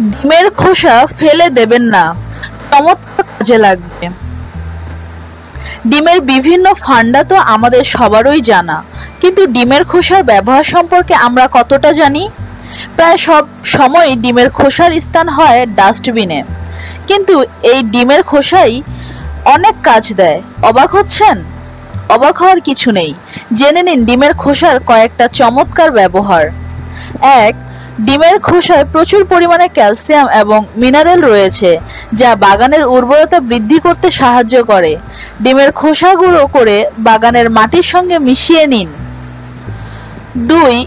ডিমের খোসা ফেলে দেবেন না। চমৎকার কাজে লাগবে। ডিমের বিভিন্ন ফান্ডা তো আমাদের সবারই জানা। কিন্তু ডিমের খোসার ব্যবহার সম্পর্কে আমরা কতটা জানি? প্রায় সব সময় ডিমের খোসার স্থান হয় ডাস্টবিনে। কিন্তু এই ডিমের খোসাই অনেক কাজ দেয়। অবাক হচ্ছেন? অবাক হওয়ার কিছু নেই। জেনে নিন ডিমের খোসার কয়েকটা চমৎকার ব্যবহার। এক ডিমের খোসায় প্রচুর পরিমাণে ক্যালসিয়াম এবং মিনারেল রয়েছে, যা বাগানের উর্বরতা বৃদ্ধি করতে সাহায্য করে। ডিমের খোসা গুঁড়ো করে বাগানের মাটির সঙ্গে মিশিয়ে নিন। দুই,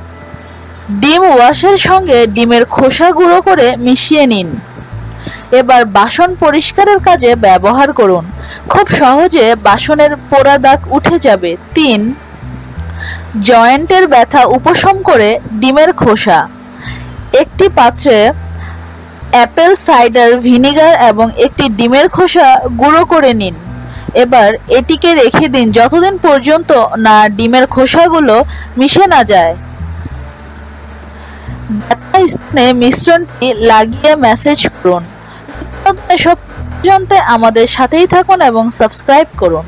ডিম ওয়াশের সঙ্গে ডিমের খোসা গুঁড়ো করে মিশিয়ে নিন। এবার বাসন পরিষ্কারের কাজে ব্যবহার করুন। খুব সহজে বাসনের পোড়া দাগ উঠে যাবে। তিন, জয়েন্টের ব্যথা উপশম করে ডিমের খোসা। একটি পাত্রে অ্যাপেল, সাইডার, ভিনিগার এবং একটি ডিমের খোসা গুঁড়ো করে নিন। এবার এটিকে রেখে দিন যতদিন পর্যন্ত না ডিমের খোসাগুলো মিশে না যায়। ব্যথা স্থানে মিশ্রণটি লাগিয়ে ম্যাসেজ করুন। সব জানতে আমাদের সাথেই থাকুন এবং সাবস্ক্রাইব করুন।